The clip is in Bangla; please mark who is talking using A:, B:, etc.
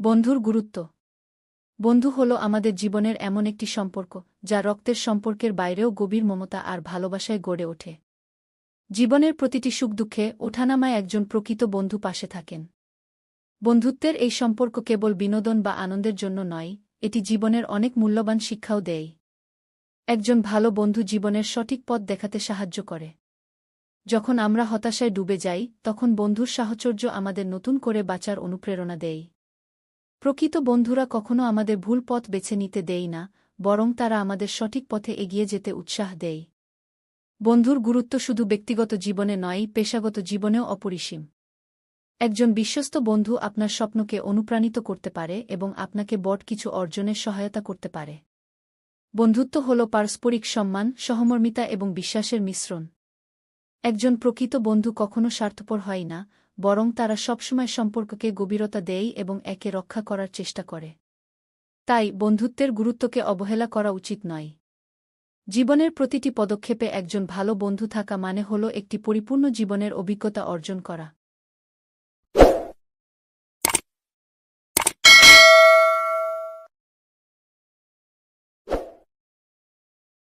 A: বন্ধুর গুরুত্ব। বন্ধু হল আমাদের জীবনের এমন একটি সম্পর্ক, যা রক্তের সম্পর্কের বাইরেও গভীর মমতা আর ভালোবাসায় গড়ে ওঠে। জীবনের প্রতিটি সুখ দুঃখে ওঠানামায় একজন প্রকৃত বন্ধু পাশে থাকেন। বন্ধুত্বের এই সম্পর্ক কেবল বিনোদন বা আনন্দের জন্য নয়, এটি জীবনের অনেক মূল্যবান শিক্ষাও দেয়। একজন ভালো বন্ধু জীবনের সঠিক পথ দেখাতে সাহায্য করে। যখন আমরা হতাশায় ডুবে যাই, তখন বন্ধুর সাহচর্য আমাদের নতুন করে বাঁচার অনুপ্রেরণা দেয়। প্রকৃত বন্ধুরা কখনো আমাদের ভুল পথ বেছে নিতে দেয় না, বরং তারা আমাদের সঠিক পথে এগিয়ে যেতে উৎসাহ দেয়। বন্ধুর গুরুত্ব শুধু ব্যক্তিগত জীবনে নয়, পেশাগত জীবনেও অপরিসীম। একজন বিশ্বস্ত বন্ধু আপনার স্বপ্নকে অনুপ্রাণিত করতে পারে এবং আপনাকে বট কিছু অর্জনের সহায়তা করতে পারে। বন্ধুত্ব হল পারস্পরিক সম্মান, সহমর্মিতা এবং বিশ্বাসের মিশ্রণ। একজন প্রকৃত বন্ধু কখনো স্বার্থপর হয় না, বরং তারা সবসময় সম্পর্ককে গভীরতা দেয় এবং একে রক্ষা করার চেষ্টা করে। তাই বন্ধুত্বের গুরুত্বকে অবহেলা করা উচিত নয়। জীবনের প্রতিটি পদক্ষেপে একজন ভালো বন্ধু থাকা মানে হল একটি পরিপূর্ণ জীবনের অভিজ্ঞতা অর্জন করা।